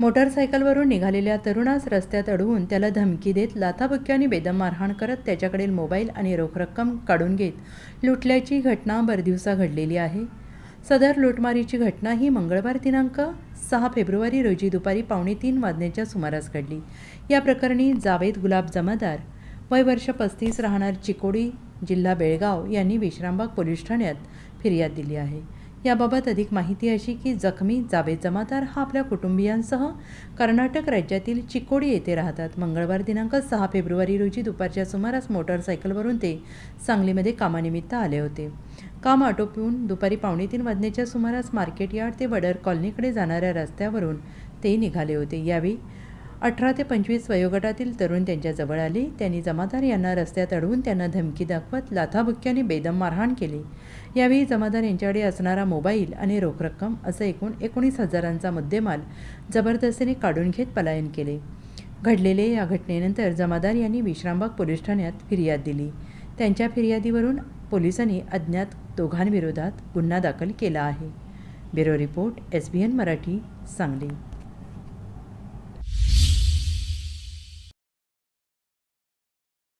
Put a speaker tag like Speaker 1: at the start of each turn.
Speaker 1: मोटारसायकलवरून निघालेल्या तरुणास रस्त्यात अडवून त्याला धमकी देत लाथाबुक्क्यांनी बेदम मारहाण करत त्याच्याकडील मोबाईल आणि रोख रक्कम काढून घेत लुटल्याची घटना बरदिवसा घडलेली आहे. सदर लुटमारीची घटना ही मंगळवार दिनांक सहा फेब्रुवारी रोजी दुपारी पावणे तीन वाजण्याच्या सुमारास घडली. या प्रकरणी जावेद गुलाब जमादार वय वर्ष पस्तीस राहणार चिकोडी जिल्हा बेळगाव यांनी विश्रामबाग पोलीस ठाण्यात फिर्याद दिली आहे. याबाबत अधिक माहिती अशी की जखमी जावेद जमादार हा आपल्या कुटुंबियांसह कर्नाटक राज्यातील चिकोडी येथे राहतात. मंगळवार दिनांक सहा फेब्रुवारी रोजी दुपारच्या सुमारास मोटरसायकलवरून ते सांगलीमध्ये कामानिमित्त आले होते. काम आटोपून दुपारी पावणे तीन वाजण्याच्या सुमारास मार्केट यार्ड ते वडर कॉलनीकडे जाणाऱ्या रस्त्यावरून ते निघाले होते. यावेळी अठरा ते पंचवीस वयोगटातील तरुण त्यांच्याजवळ आले. त्यांनी जमादार यांना रस्त्यात अडवून त्यांना धमकी दाखवत लाथाबुक्क्याने बेदम मारहाण केली. यावेळी जमादार यांच्याकडे असणारा मोबाईल आणि रोख रक्कम असं एकूण एकोणीस हजारांचा मुद्देमाल जबरदस्तीने काढून घेत पलायन केले. घडलेले या घटनेनंतर जमादार यांनी विश्रामबाग पोलीस ठाण्यात फिर्याद दिली. त्यांच्या फिर्यादीवरून पोलिसांनी अज्ञात दोघांविरोधात गुन्हा दाखल केला आहे. Bureau report S B N Marathi Sangli.